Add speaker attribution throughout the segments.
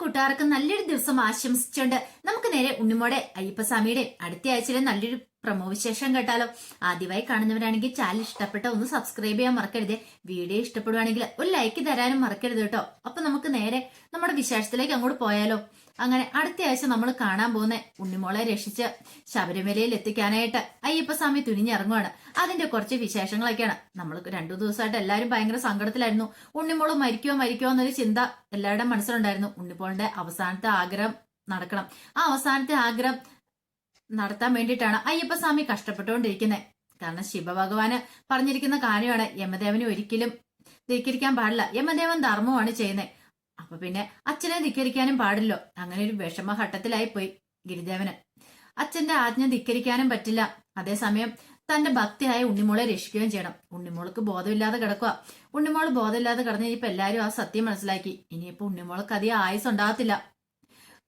Speaker 1: കൂട്ടുകാർക്ക് നല്ലൊരു ദിവസം ആശംസിച്ചുകൊണ്ട് നമുക്ക് നേരെ ഉണ്ണിമോടെ അയ്യപ്പസ്വാമിയുടെ അടുത്ത ആഴ്ചയിലെ നല്ലൊരു പ്രമോ വിശേഷം കേട്ടാലോ. ആദ്യമായി കാണുന്നവരാണെങ്കിൽ ചാനൽ ഇഷ്ടപ്പെട്ട ഒന്ന് സബ്സ്ക്രൈബ് ചെയ്യാൻ മറക്കരുത്. വീഡിയോ ഇഷ്ടപ്പെടുവാണെങ്കിൽ ഒരു ലൈക്ക് തരാനും മറക്കരുത് കേട്ടോ. അപ്പൊ നമുക്ക് നേരെ നമ്മുടെ വിശേഷത്തിലേക്ക് അങ്ങോട്ട് പോയാലോ. അങ്ങനെ അടുത്ത ആഴ്ച നമ്മൾ കാണാൻ പോകുന്ന ഉണ്ണിമോളെ രക്ഷിച്ച് ശബരിമലയിൽ എത്തിക്കാനായിട്ട് അയ്യപ്പസ്വാമി തുനിഞ്ഞിറങ്ങുവാണ്. അതിന്റെ കുറച്ച് വിശേഷങ്ങളൊക്കെയാണ്. നമ്മൾ രണ്ടു ദിവസമായിട്ട് എല്ലാവരും ഭയങ്കര സങ്കടത്തിലായിരുന്നു. ഉണ്ണിമോൾ മരിക്കുമോ മരിക്കുമോ എന്നൊരു ചിന്ത എല്ലാവരുടെ മനസ്സിലുണ്ടായിരുന്നു. ഉണ്ണിമോളിന്റെ അവസാനത്തെ ആഗ്രഹം നടക്കണം. ആ അവസാനത്തെ ആഗ്രഹം നടത്താൻ വേണ്ടിയിട്ടാണ് അയ്യപ്പസ്വാമി കഷ്ടപ്പെട്ടുകൊണ്ടിരിക്കുന്നത്. കാരണം ശിവഭഗവാന് പറഞ്ഞിരിക്കുന്ന കാര്യമാണ് യമദേവനെ ഒരിക്കലും ധിക്കരിക്കാൻ പാടില്ല. യമദേവൻ ധർമ്മമാണ് ചെയ്യുന്നത്. അപ്പൊ പിന്നെ അച്ഛനെ ധിക്കരിക്കാനും പാടില്ലോ. അങ്ങനെ ഒരു വിഷമഘട്ടത്തിലായി പോയി ഗിരിദേവന്. അച്ഛന്റെ ആജ്ഞ ധിക്കരിക്കാനും പറ്റില്ല. അതേസമയം തന്റെ ഭക്തിയായ ഉണ്ണിമോളെ രക്ഷിക്കുകയും ചെയ്യണം. ഉണ്ണിമോൾക്ക് ബോധമില്ലാതെ കിടക്കുക ഉണ്ണിമോൾ ബോധമില്ലാതെ കിടന്ന് ഇനിയിപ്പോ എല്ലാരും ആ സത്യം മനസ്സിലാക്കി. ഇനിയിപ്പോ ഉണ്ണിമോൾക്ക് അധികം ആയുസ് ഉണ്ടാകത്തില്ല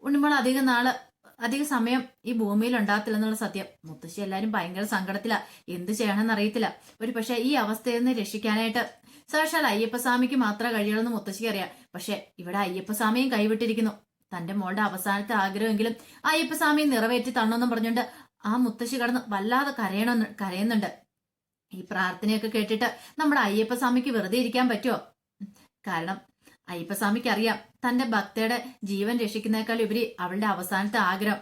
Speaker 1: ഉണ്ണിമോൾ അധികം നാൾ അധിക സമയം ഈ ഭൂമിയിൽ ഉണ്ടാകത്തില്ല എന്നുള്ള സത്യം. മുത്തശ്ശി എല്ലാരും ഭയങ്കര സങ്കടത്തില. എന്ത് ചെയ്യണമെന്ന് അറിയത്തില്ല ഒരു പക്ഷെ ഈ അവസ്ഥയിൽ നിന്ന് രക്ഷിക്കാനായിട്ട് സാക്ഷാൽ അയ്യപ്പസ്വാമിക്ക് മാത്രമേ കഴിയുള്ളൂ എന്ന് മുത്തശ്ശിക്ക് അറിയാം. പക്ഷെ ഇവിടെ അയ്യപ്പസ്വാമിയും കൈവിട്ടിരിക്കുന്നു. തന്റെ മോളുടെ അവസാനത്തെ ആഗ്രഹമെങ്കിലും അയ്യപ്പസ്വാമി നിറവേറ്റി തന്നെന്നും പറഞ്ഞുകൊണ്ട് ആ മുത്തശ്ശി കടന്ന് വല്ലാതെ കരയണമെന്ന് കരയുന്നുണ്ട്. ഈ പ്രാർത്ഥനയൊക്കെ കേട്ടിട്ട് നമ്മുടെ അയ്യപ്പസ്വാമിക്ക് വെറുതെ ഇരിക്കാൻ പറ്റുമോ കാരണം അയ്യപ്പസ്വാമിക്ക് അറിയാം തന്റെ ഭക്തയുടെ ജീവൻ രക്ഷിക്കുന്നേക്കാൾ ഉപരി അവളുടെ അവസാനത്തെ ആഗ്രഹം.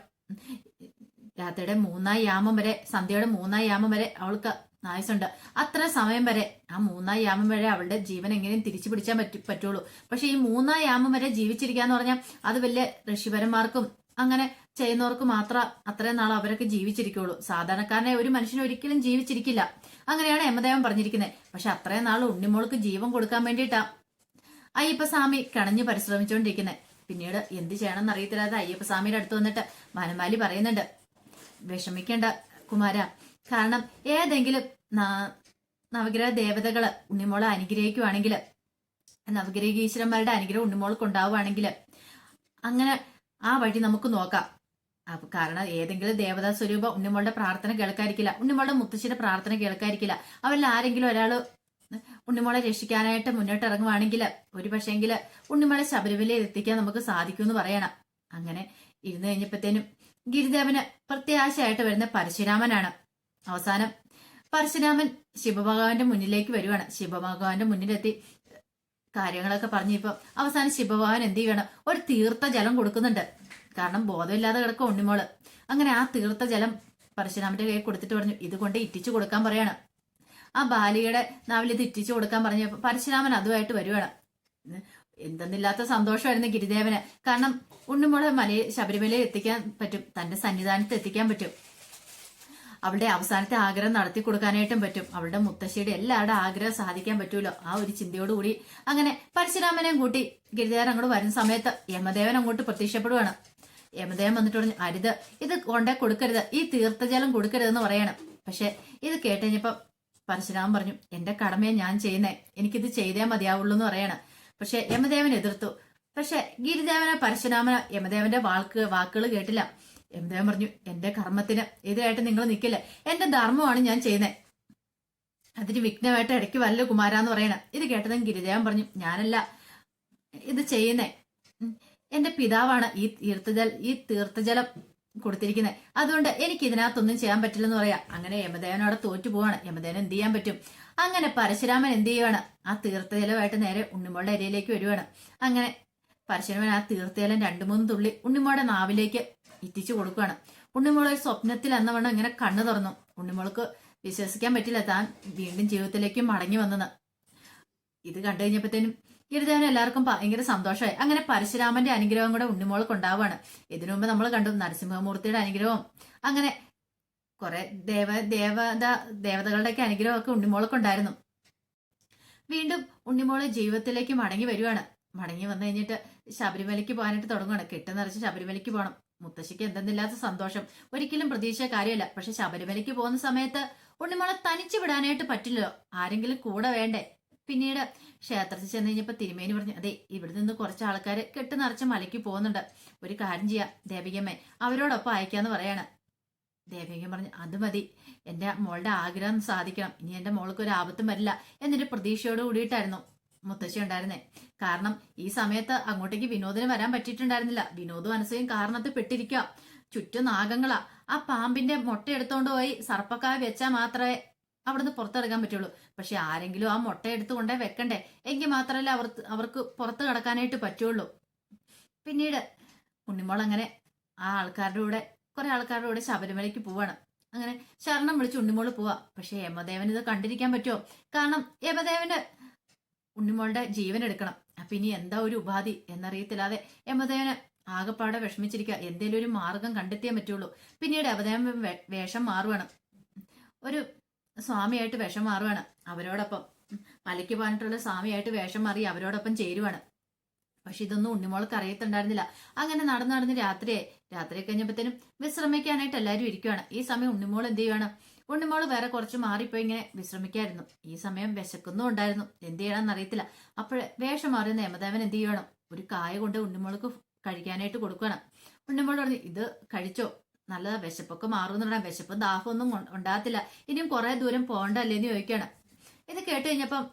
Speaker 1: രാത്രിയുടെ മൂന്നാം യാമം വരെ സന്ധ്യയുടെ മൂന്നാം യാമം വരെ അവൾക്ക് ആയുസുണ്ട് അത്ര സമയം വരെ ആ മൂന്നാം യാമം വരെ അവളുടെ ജീവൻ എങ്ങനെയും തിരിച്ചു പിടിച്ചാൻ പറ്റു പറ്റുള്ളൂ. പക്ഷെ ഈ മൂന്നാം യാമം വരെ ജീവിച്ചിരിക്കുക എന്ന് പറഞ്ഞാൽ അത് വലിയ ഋഷിപരന്മാർക്കും അങ്ങനെ ചെയ്യുന്നവർക്ക് മാത്രം അത്രയും നാൾ അവരൊക്കെ ജീവിച്ചിരിക്കുള്ളൂ. സാധാരണക്കാരനെ ഒരു മനുഷ്യൻ ഒരിക്കലും ജീവിച്ചിരിക്കില്ല. അങ്ങനെയാണ് യമദേവൻ പറഞ്ഞിരിക്കുന്നത് പക്ഷെ അത്രയും നാൾ ഉണ്ണിമോൾക്ക് ജീവൻ കൊടുക്കാൻ വേണ്ടിയിട്ടാ അയ്യപ്പസ്വാമി കണഞ്ഞു പരിശ്രമിച്ചുകൊണ്ടിരിക്കുന്നത് പിന്നീട് എന്ത് ചെയ്യണമെന്ന് അറിയത്തില്ലാതെ അയ്യപ്പസ്വാമിയുടെ അടുത്ത് വന്നിട്ട് വനമാലി പറയുന്നുണ്ട് വിഷമിക്കേണ്ട കുമാര കാരണം ഏതെങ്കിലും നവഗ്രഹ ദേവതകൾ ഉണ്ണിമോളെ അനുഗ്രഹിക്കുവാണെങ്കിൽ നവഗ്രഹ ഈശ്വരന്മാരുടെ അനുഗ്രഹം ഉണ്ണിമോൾക്ക് ഉണ്ടാവുകയാണെങ്കിൽ അങ്ങനെ ആ വഴി നമുക്ക് നോക്കാം. കാരണം ഏതെങ്കിലും ദേവതാ സ്വരൂപം ഉണ്ണിമോളുടെ പ്രാർത്ഥന കേൾക്കാതിരിക്കില്ല ഉണ്ണിമോളുടെ മുത്തശ്ശിയുടെ പ്രാർത്ഥന കേൾക്കാതിരിക്കില്ല. അവരിൽ ആരെങ്കിലും ഒരാൾ ഉണ്ണിമോളെ രക്ഷിക്കാനായിട്ട് മുന്നോട്ട് ഇറങ്ങുവാണെങ്കിൽ ഒരു പക്ഷേങ്കിൽ ഉണ്ണിമോളെ ശബരിമലയിൽ എത്തിക്കാൻ നമുക്ക് സാധിക്കുമെന്ന് പറയണം. അങ്ങനെ ഇരുന്ന് കഴിഞ്ഞപ്പോഴത്തേനും ഗിരിദേവന് പ്രത്യാശയായിട്ട് വരുന്ന പരശുരാമനാണ്. അവസാനം പരശുരാമൻ ശിവഭഗവാന്റെ മുന്നിലേക്ക് വരുവാണ്. ശിവഭഗവാന്റെ മുന്നിലെത്തി. കാര്യങ്ങളൊക്കെ പറഞ്ഞപ്പോ അവസാനം ശിവഭഗവാൻ എന്ത് ചെയ്യണം? ഒരു തീർത്ഥ ജലം കൊടുക്കുന്നുണ്ട്. കാരണം ബോധമില്ലാതെ കിടക്കും ഉണ്ണിമോൾ. അങ്ങനെ ആ തീർത്ഥ ജലം പരശുരാമന്റെ കയ്യിൽ കൊടുത്തിട്ട് പറഞ്ഞു ഇതുകൊണ്ട് ഇറ്റിച്ചു കൊടുക്കാൻ പറയാണ്. ആ ബാലികയുടെ നാവിൽ ഇത് ഇറ്റിച്ചു കൊടുക്കാൻ പറഞ്ഞപ്പോ പരശുരാമൻ അതുമായിട്ട് വരുവാണ്. എന്തെന്നില്ലാത്ത സന്തോഷമായിരുന്നു ഗിരിദേവന്. കാരണം ഉണ്ണിമോളെ മലയിൽ ശബരിമലയിൽ എത്തിക്കാൻ പറ്റും തന്റെ സന്നിധാനത്ത് എത്തിക്കാൻ പറ്റും. അവളുടെ അവസാനത്തെ ആഗ്രഹം നടത്തി കൊടുക്കാനായിട്ടും പറ്റും. അവളുടെ മുത്തശ്ശിയുടെ എല്ലാവരുടെ ആഗ്രഹം സാധിക്കാൻ പറ്റുമല്ലോ. ആ ഒരു ചിന്തയോടുകൂടി അങ്ങനെ പരശുരാമനെയും കൂട്ടി ഗിരിജാരൻ അങ്ങോട്ട് വരുന്ന സമയത്ത് യമദേവൻ അങ്ങോട്ട് പ്രത്യക്ഷപ്പെടുവാണ്. യമദേവൻ വന്നിട്ട് പറഞ്ഞു അരുത് ഇത് കൊണ്ടേ കൊടുക്കരുത്. ഈ തീർത്ഥജലം കൊടുക്കരുതെന്ന് പറയണം. പക്ഷെ ഇത് കേട്ടുകഴിഞ്ഞപ്പോ പരശുരാമൻ പറഞ്ഞു എന്റെ കടമയെ ഞാൻ ചെയ്യുന്നേ. എനിക്കിത് ചെയ്തേ മതിയാവുള്ളൂ എന്ന് പറയണം. പക്ഷെ യമദേവൻ എതിർത്തു. പക്ഷെ ഗിരിദേവന പരശുരാമന യമദേവന്റെ വാക്ക് വാക്കുകൾ കേട്ടില്ല. യമദേവൻ പറഞ്ഞു? എന്റെ കർമ്മത്തിന് എതിരായിട്ട് നിങ്ങൾ നിൽക്കില്ല. എന്റെ ധർമ്മമാണ് ഞാൻ ചെയ്യുന്നത് അതിന് വിഘ്നമായിട്ട് ഇടയ്ക്ക് വല്ല കുമാരാന്ന് പറയണം. ഇത് കേട്ടതും ഗിരിദേവൻ പറഞ്ഞു ഞാനല്ല ഇത് ചെയ്യുന്നേ. എന്റെ പിതാവാണ് ഈ തീർത്ഥജൽ ഈ തീർത്ഥജലം കൊടുത്തിരിക്കുന്നത് അതുകൊണ്ട് എനിക്ക് ഇതിനകത്തൊന്നും ചെയ്യാൻ പറ്റില്ലെന്ന് പറയാം. അങ്ങനെ യമദേവനോടെ തോറ്റു പോവാണ്. യമദേവൻ എന്ത് ചെയ്യാൻ പറ്റും? അങ്ങനെ പരശുരാമൻ എന്ത് ചെയ്യുവാണ്? ആ തീർത്ഥജലമായിട്ട് നേരെ ഉണ്ണിമോളുടെ അരിയിലേക്ക് വരുവാണ്. അങ്ങനെ പരശുരാമൻ ആ തീർത്ഥജലം രണ്ടു മൂന്ന് തുള്ളി ഉണ്ണിമോളുടെ നാവിലേക്ക് ഇറ്റിച്ചു കൊടുക്കുകയാണ്. ഉണ്ണിമോൾ ഒരു സ്വപ്നത്തിൽ എന്നവണ്ണം ഇങ്ങനെ കണ്ണു തുറന്നു. ഉണ്ണിമോൾക്ക് വിശ്വസിക്കാൻ പറ്റില്ല. താൻ വീണ്ടും ജീവിതത്തിലേക്ക് മടങ്ങി വന്നത്. ഇത് കണ്ടു കഴിഞ്ഞപ്പോഴത്തേനും ഗിരിദേവൻ എല്ലാവർക്കും ഭയങ്കര സന്തോഷമായി. അങ്ങനെ പരശുരാമന്റെ അനുഗ്രഹം കൂടെ ഉണ്ണിമോൾക്ക് ഉണ്ടാവുകയാണ്. ഇതിനു മുമ്പ് നമ്മൾ കണ്ടു നരസിംഹമൂർത്തിയുടെ അനുഗ്രഹവും. അങ്ങനെ കുറെ ദേവ ദേവത ദേവതകളുടെയൊക്കെ അനുഗ്രഹമൊക്കെ ഉണ്ണിമോൾക്ക് ഉണ്ടായിരുന്നു. വീണ്ടും ഉണ്ണിമോൾ ജീവിതത്തിലേക്ക് മടങ്ങി വരുവാണ്. മടങ്ങി വന്നു കഴിഞ്ഞിട്ട് ശബരിമലയ്ക്ക് പോകാനായിട്ട് തുടങ്ങുകയാണ് കെട്ട് ശബരിമലയ്ക്ക് പോകണം. മുത്തശ്ശിക്ക് എന്തെന്നില്ലാത്ത സന്തോഷം. ഒരിക്കലും പ്രതീക്ഷ കാര്യമല്ല. പക്ഷെ ശബരിമലയ്ക്ക് പോകുന്ന സമയത്ത് ഉണ്ണിമോളെ തനിച്ചു വിടാനായിട്ട് പറ്റില്ലല്ലോ. ആരെങ്കിലും കൂടെ വേണ്ടേ? പിന്നീട് ക്ഷേത്രത്തിൽ ചെന്ന് കഴിഞ്ഞപ്പോ തിരുമേനി പറഞ്ഞു അതെ ഇവിടെ നിന്ന് കുറച്ച് ആൾക്കാർ കെട്ട് നിറച്ച് മലയ്ക്ക് പോകുന്നുണ്ട്. ഒരു കാര്യം ചെയ്യാം ദേവികമ്മേ അവരോടൊപ്പം അയക്കാന്ന് പറയാണ്. ദേവികൻ പറഞ്ഞു അത് മതി. എന്റെ മോളുടെ ആഗ്രഹം സാധിക്കണം. ഇനി എന്റെ മോൾക്ക് ഒരു ആപത്തും വരില്ല എന്നൊരു പ്രതീക്ഷയോട് കൂടിയിട്ടായിരുന്നു. മുത്തശ്ശി ഉണ്ടായിരുന്നേ. കാരണം ഈ സമയത്ത് അങ്ങോട്ടേക്ക് വിനോദിന് വരാൻ പറ്റിയിട്ടുണ്ടായിരുന്നില്ല. വിനോദും അനസയും കാരണത്ത് പെട്ടിരിക്കുക ചുറ്റും നാഗങ്ങളാ. ആ പാമ്പിന്റെ മുട്ട എടുത്തോണ്ട് പോയി സർപ്പക്കായ വെച്ചാൽ മാത്രമേ അവിടുന്ന് പുറത്തിറങ്ങാൻ പറ്റുള്ളൂ. പക്ഷെ ആരെങ്കിലും ആ മുട്ട എടുത്തുകൊണ്ടേ വെക്കണ്ടേ? എങ്കിൽ മാത്രമല്ല അവർ അവർക്ക് പുറത്ത് കിടക്കാനായിട്ട് പറ്റുള്ളൂ. പിന്നീട് ഉണ്ണിമോൾ അങ്ങനെ ആ ആൾക്കാരുടെ കൂടെ കുറെ ആൾക്കാരുടെ കൂടെ ശബരിമലയ്ക്ക് പോവാണ്. അങ്ങനെ ശരണം വിളിച്ച് ഉണ്ണിമോൾ പോവാ. പക്ഷെ യമദേവൻ ഇത് കണ്ടിരിക്കാൻ പറ്റുമോ? കാരണം യമദേവന് ഉണ്ണിമോളുടെ ജീവൻ എടുക്കണം. അപ്പൊ ഇനി എന്താ ഒരു ഉപാധി എന്നറിയത്തില്ലാതെ യമദേവന് ആകെപ്പാടെ വിഷമിച്ചിരിക്കുക. എന്തേലും ഒരു മാർഗം കണ്ടെത്തിയേ പറ്റുള്ളൂ. പിന്നീട് അവദേവൻ വേഷം മാറുവാണ്. ഒരു സ്വാമിയായിട്ട് വേഷം മാറുവാണ് അവരോടൊപ്പം. മലയ്ക്ക് പോകാനായിട്ടുള്ള സ്വാമിയായിട്ട് വേഷം മാറി അവരോടൊപ്പം ചേരുവാണ്. പക്ഷെ ഇതൊന്നും ഉണ്ണിമോൾക്ക് അറിയത്തുണ്ടായിരുന്നില്ല. അങ്ങനെ നടന്നു നടന്ന് രാത്രിയായി. രാത്രി കഴിഞ്ഞപ്പോഴത്തേനും വിശ്രമിക്കാനായിട്ട് എല്ലാവരും ഇരിക്കുവാണ്. ഈ സമയം ഉണ്ണിമോൾ എന്ത് ചെയ്യുവാണ്? ഉണ്ണിമോൾ വേറെ കുറച്ച് മാറിപ്പോയി ഇങ്ങനെ വിശ്രമിക്കായിരുന്നു. ഈ സമയം വിശക്കുന്നും ഉണ്ടായിരുന്നു. എന്ത് ചെയ്യണമെന്ന് അറിയത്തില്ല. അപ്പോഴേ വേഷം മാറിയ നേമദേവൻ എന്ത് ചെയ്യണം? ഒരു കായ കൊണ്ട് ഉണ്ണിമോൾക്ക് കഴിക്കാനായിട്ട് കൊടുക്കണം. ഉണ്ണിമോൾ പറഞ്ഞു ഇത് കഴിച്ചോ? നല്ല വിശപ്പൊക്കെ മാറുന്നുണ്ടാ വിശപ്പും ദാഹമൊന്നും ഉണ്ട- ഉണ്ടാകത്തില്ല. ഇനിയും കുറെ ദൂരം പോകണ്ടല്ലേന്ന് ചോദിക്കണം. ഇത് കേട്ട് കഴിഞ്ഞപ്പം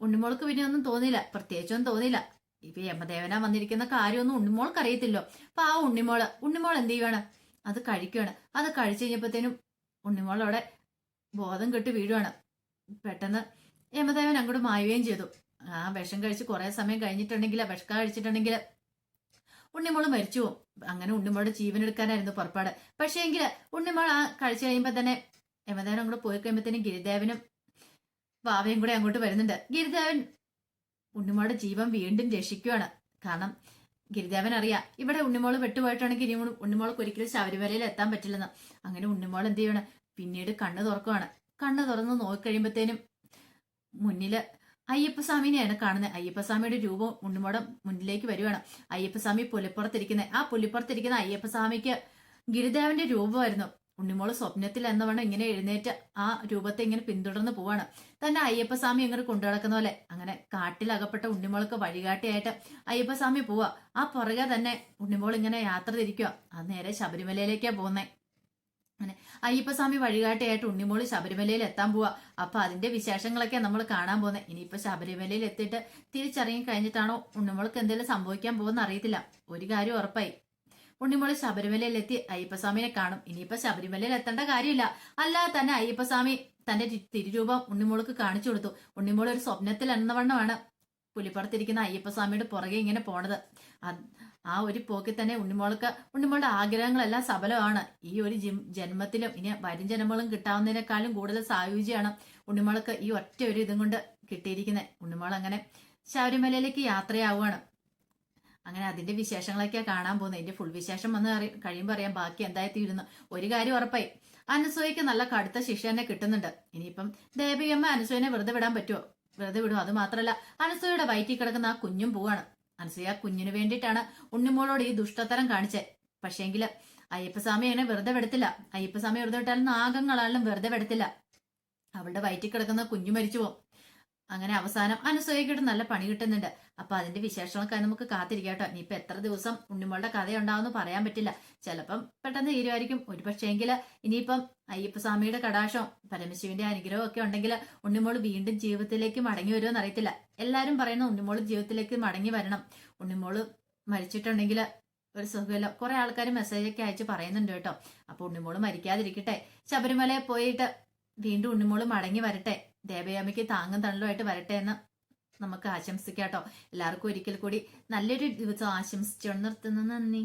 Speaker 1: ഉണ്ണിമോൾക്ക് പിന്നെ ഒന്നും തോന്നിയില്ല. പ്രത്യേകിച്ചൊന്നും തോന്നിയില്ല. ഇപ്പൊ യമദേവന വന്നിരിക്കുന്ന കാര്യമൊന്നും ഉണ്ണിമോൾക്ക് അറിയത്തില്ലോ അപ്പൊ ആ ഉണ്ണിമോൾ. ഉണ്ണിമോൾ എന്ത് ചെയ്യണം അത് കഴിക്കുകയാണ് അത് കഴിച്ചു കഴിഞ്ഞപ്പോഴത്തേനും ഉണ്ണിമോൾ അവിടെ ബോധം കെട്ട് വീഴുവാണ്. പെട്ടെന്ന് യമദേവൻ അങ്ങോട്ട് മായുകയും ചെയ്തു. ആ വിഷം കഴിച്ച് കുറെ സമയം കഴിഞ്ഞിട്ടുണ്ടെങ്കിൽ വിഷം കഴിച്ചിട്ടുണ്ടെങ്കിൽ ഉണ്ണിമോൾ മരിച്ചു പോകും അങ്ങനെ ഉണ്ണിമോളുടെ ജീവൻ എടുക്കാനായിരുന്നു പുറപ്പാട്. പക്ഷേ എങ്കിൽ ഉണ്ണിമോൾ ആ കഴിച്ചു കഴിയുമ്പോൾ തന്നെ യമദേവൻ അങ്ങോട്ട് പോയി കഴിയുമ്പോഴത്തേനും ഗിരിദേവനും വാവയും കൂടെ അങ്ങോട്ട് വരുന്നുണ്ട്. ഗിരിദേവൻ ഉണ്ണിമോളുടെ ജീവൻ വീണ്ടും രക്ഷിക്കുവാണ്. കാരണം ഗിരിദേവൻ അറിയാം ഇവിടെ ഉണ്ണിമോൾ വെട്ടുപോയിട്ടാണെങ്കിൽ ഇനി ഉണ്ണിമോൾക്ക് ഒരിക്കലും ശബരിമലയിൽ എത്താൻ പറ്റില്ലെന്ന്. അങ്ങനെ ഉണ്ണിമോൾ എന്ത് ചെയ്യണം പിന്നീട് കണ്ണു തുറക്കുവാണ്. കണ്ണു തുറന്ന് നോക്കിക്കഴിയുമ്പോഴത്തേനും മുന്നിൽ അയ്യപ്പസ്വാമിനെയാണ് കാണുന്നത് അയ്യപ്പസ്വാമിയുടെ രൂപം ഉണ്ണിമോടെ മുന്നിലേക്ക് വരുവാണ്. അയ്യപ്പസ്വാമി പുലിപ്പുറത്തിരിക്കുന്നത് ആ പുലിപ്പുറത്തിരിക്കുന്ന അയ്യപ്പസ്വാമിക്ക് ഗിരിദേവന്റെ രൂപമായിരുന്നു. ഉണ്ണിമോൾ സ്വപ്നത്തിൽ എന്നവണ്ണം ഇങ്ങനെ എഴുന്നേറ്റ് ആ രൂപത്തെ ഇങ്ങനെ പിന്തുടർന്ന് പോവാണ്. തന്നെ അയ്യപ്പസ്വാമി ഇങ്ങനെ കൊണ്ടുനടക്കുന്ന പോലെ അങ്ങനെ കാട്ടിലകപ്പെട്ട ഉണ്ണിമോൾക്ക് വഴികാട്ടിയായിട്ട് അയ്യപ്പസ്വാമി പോവാ. ആ പുറകെ തന്നെ ഉണ്ണിമോൾ ഇങ്ങനെ യാത്ര തിരിക്കുക ആ നേരെ ശബരിമലയിലേക്കാ പോകുന്നേ. അങ്ങനെ അയ്യപ്പസ്വാമി വഴികാട്ടിയായിട്ട് ഉണ്ണിമോൾ ശബരിമലയിൽ എത്താൻ പോവാ. അപ്പൊ അതിന്റെ വിശേഷങ്ങളൊക്കെ നമ്മൾ കാണാൻ പോകുന്നത് ഇനിയിപ്പോ ശബരിമലയിൽ എത്തിയിട്ട് തിരിച്ചറിഞ്ഞി കഴിഞ്ഞിട്ടാണോ ഉണ്ണിമോൾക്ക് എന്തെങ്കിലും സംഭവിക്കാൻ പോകുന്ന അറിയത്തില്ല. ഒരു കാര്യം ഉറപ്പായി. ഉണ്ണിമോൾ ശബരിമലയിൽ എത്തി അയ്യപ്പസ്വാമിനെ കാണും. ഇനിയിപ്പോ ശബരിമലയിൽ എത്തേണ്ട കാര്യമില്ല. അല്ലാതെ തന്നെ അയ്യപ്പസ്വാമി തന്റെ തിരുരൂപം ഉണ്ണിമോൾക്ക് കാണിച്ചു കൊടുത്തു. ഉണ്ണിമോൾ ഒരു സ്വപ്നത്തിൽ എന്നവണ്ണമാണ് പുലിപ്പുറത്തിരിക്കുന്ന അയ്യപ്പസ്വാമിയുടെ പുറകെ ഇങ്ങനെ പോണത്. ആ ഒരു പോക്കിൽ തന്നെ ഉണ്ണിമോൾക്ക് ഉണ്ണിമോളുടെ ആഗ്രഹങ്ങളെല്ലാം സഫലമാണ് ഈ ഒരു ജന്മത്തിലും ഇനി വരും ജന്മങ്ങളും കിട്ടാവുന്നതിനേക്കാളും കൂടുതൽ സായുജ്യമാണ് ഉണ്ണിമോൾക്ക് ഈ ഒറ്റ ഒരു ഇതും കൊണ്ട് കിട്ടിയിരിക്കുന്നത് ഉണ്ണിമോൾ അങ്ങനെ ശബരിമലയിലേക്ക് യാത്രയാവുകയാണ്. അങ്ങനെ അതിന്റെ വിശേഷങ്ങളൊക്കെ കാണാൻ പോകുന്നത് ഇതിന്റെ ഫുൾ വിശേഷം വന്ന് കഴിയുമ്പോൾ അറിയാം ബാക്കി എന്തായി തീരുന്നു ഒരു കാര്യം ഉറപ്പായി. അനസൂയക്ക് നല്ല കടുത്ത ശിക്ഷ തന്നെ കിട്ടുന്നുണ്ട്. ഇനിയിപ്പം ദേവിയമ്മ അനസൂയനെ വെറുതെ വിടാൻ പറ്റുമോ വെറുതെ വിടും അത് മാത്രല്ല അനസൂയയുടെ വയറ്റിൽ കിടക്കുന്ന ആ കുഞ്ഞും പോവാണ്. അനസൂയ കുഞ്ഞിനു വേണ്ടിയിട്ടാണ് ഉണ്ണിമോളോട് ഈ ദുഷ്ടത്തരം കാണിച്ചത് പക്ഷേങ്കിൽ അയ്യപ്പസ്വാമി അങ്ങനെ വെറുതെ വിടത്തില്ല. അയ്യപ്പസ്വാമി വെറുതെ വിട്ടാലും നാഗങ്ങളാലും വെറുതെ വിടത്തില്ല. അവളുടെ വയറ്റിൽ കിടക്കുന്ന കുഞ്ഞു മരിച്ചു പോകും അങ്ങനെ അവസാനം അനസൂയക്കിട്ട് നല്ല പണി കിട്ടുന്നുണ്ട്. അപ്പൊ അതിന്റെ വിശേഷങ്ങളൊക്കെ നമുക്ക് കാത്തിരിക്കാം കേട്ടോ. ഇനിയിപ്പൊ എത്ര ദിവസം ഉണ്ണിമോളുടെ കഥയുണ്ടാവുമെന്ന് പറയാൻ പറ്റില്ല. ചിലപ്പം പെട്ടെന്ന് തീരുമായിരിക്കും ഒരു പക്ഷേങ്കിൽ ഇനിയിപ്പം അയ്യപ്പസ്വാമിയുടെ കടാശം പരമശിവന്റെ അനുഗ്രഹം ഒക്കെ ഉണ്ടെങ്കിൽ ഉണ്ണിമോൾ വീണ്ടും ജീവിതത്തിലേക്ക് മടങ്ങി വരുമോ എന്നറിയത്തില്ല. എല്ലാരും പറയുന്ന ഉണ്ണിമോൾ ജീവിതത്തിലേക്ക് മടങ്ങി വരണം. ഉണ്ണിമോൾ മരിച്ചിട്ടുണ്ടെങ്കിൽ ഒരു സുഖമില്ല. കുറെ ആൾക്കാർ മെസ്സേജ് ഒക്കെ അയച്ച് പറയുന്നുണ്ട് കേട്ടോ. അപ്പൊ ഉണ്ണിമോൾ മരിക്കാതിരിക്കട്ടെ. ശബരിമലയിൽ പോയിട്ട് വീണ്ടും ഉണ്ണിമോൾ മടങ്ങി വരട്ടെ. ദേവയാമിക്ക് താങ്ങും തണലുമായിട്ട് വരട്ടെ എന്ന് നമുക്ക് ആശംസിക്കാം കേട്ടോ. എല്ലാവർക്കും ഒരിക്കൽ കൂടി നല്ലൊരു ദിവസം ആശംസിച്ചു നിർത്തുന്നു. നന്ദി.